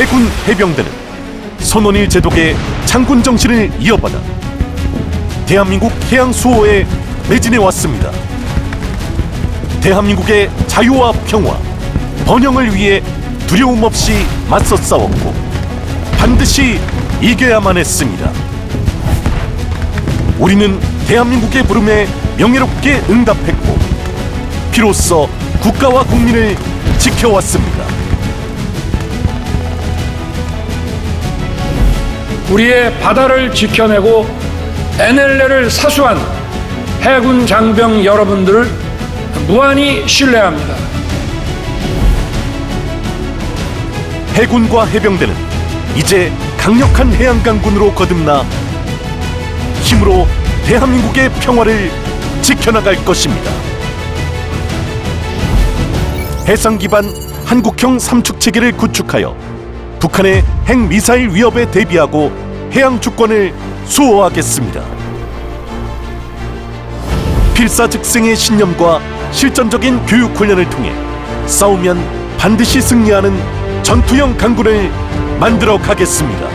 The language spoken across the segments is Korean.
해군 해병대는 선원일 제독의 장군 정신을 이어받아 대한민국 해양 수호에 매진해 왔습니다. 대한민국의 자유와 평화, 번영을 위해 두려움 없이 맞서 싸웠고 반드시 이겨야만 했습니다. 우리는 대한민국의 부름에 명예롭게 응답했고 비로소 국가와 국민을 지켜왔습니다. 우리의 바다를 지켜내고 NLL을 사수한 해군 장병 여러분들을 무한히 신뢰합니다. 해군과 해병대는 이제 강력한 해양 강군으로 거듭나 힘으로 대한민국의 평화를 지켜나갈 것입니다. 해상 기반 한국형 삼축 체계를 구축하여 북한의 핵 미사일 위협에 대비하고 해양 주권을 수호하겠습니다. 필사즉승의 신념과 실전적인 교육 훈련을 통해 싸우면 반드시 승리하는 전투형 강군을 만들어 가겠습니다.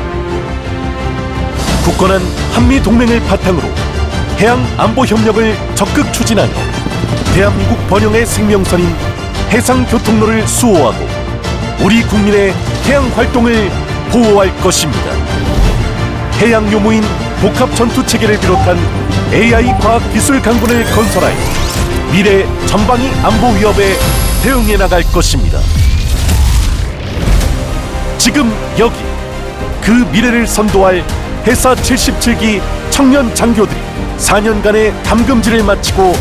굳건한 한미 동맹을 바탕으로 해양 안보 협력을 적극 추진하며 대한민국 번영의 생명선인 해상 교통로를 수호하고 우리 국민의 해양 활동을 보호할 것입니다. 해양 요무인 복합 전투 체계를 비롯한 AI 과학 기술 강군을 건설하여 미래 전방위 안보 위협에 대응해 나갈 것입니다. 지금 여기 그 미래를 선도할 해사 77기 청년 장교들이 4년간의 담금질을 마치고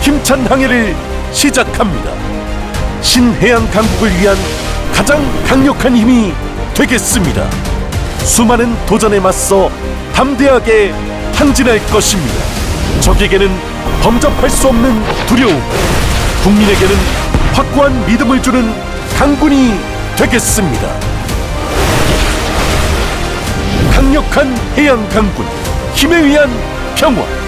힘찬 항해를 시작합니다. 신해양 강국을 위한 가장 강력한 힘이 되겠습니다. 수많은 도전에 맞서 담대하게 항진할 것입니다. 적에게는 범접할 수 없는 두려움, 국민에게는 확고한 믿음을 주는 강군이 되겠습니다. 강력한 해양 강군, 힘에 의한 평화.